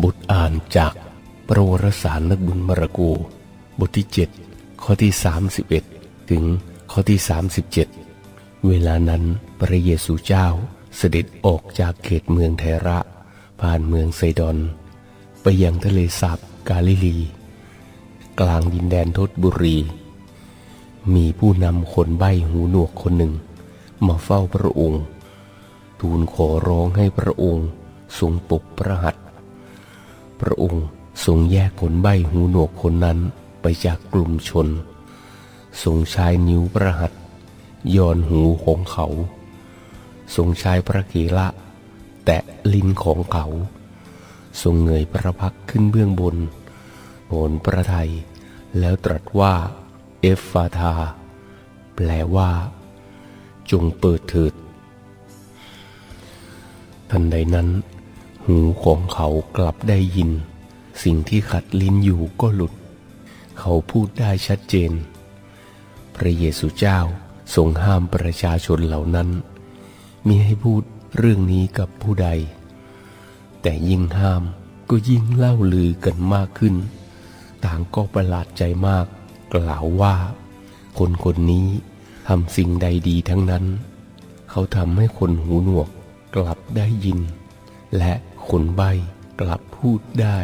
บทอ่านจากประวรสารนักบุญมรกู บทที่ 7 ข้อที่ 31 ถึงข้อที่ 37 เวลานั้นพระเยซูเจ้าเสด็จออกจากเขตเมืองเทระ ผ่านเมืองไซดอน ไปยังทะเลสาบกาลิลี กลางดินแดนทศบุรี มีผู้นำคนใบ้หูหนวกคนหนึ่ง มาเฝ้าพระองค์ ทูลขอร้องให้พระองค์ทรงปกพระหัตถ์ พระองค์ทรงแยกคนใบหูหนวกคนนั้นไปจากกลุ่มชน ทรงใช้นิ้วพระหัตย้อนหูของเขา ทรงใช้พระเกละแตะลิ้นของเขา ทรงเงยพระพักขึ้นเบื้องบนโผนพระไทย แล้วตรัสว่า เอฟฟาธาแปลว่า จงเปิดเถิด ทันใดนั้น หูของเขากลับได้ยิน สิ่งที่ขัดลิ้นอยู่ก็หลุด เขาพูดได้ชัดเจน พระเยซูเจ้าทรงห้ามประชาชนเหล่านั้นมิให้พูดเรื่องนี้กับผู้ใด แต่ยิ่งห้ามก็ยิ่งเล่าลือกันมากขึ้น ต่างก็ประหลาดใจมาก กล่าวว่า คนคนนี้ทำสิ่งใดดีทั้งนั้น เขาทำให้คนหูหนวกกลับได้ยิน และ คนใบกลับพูดได้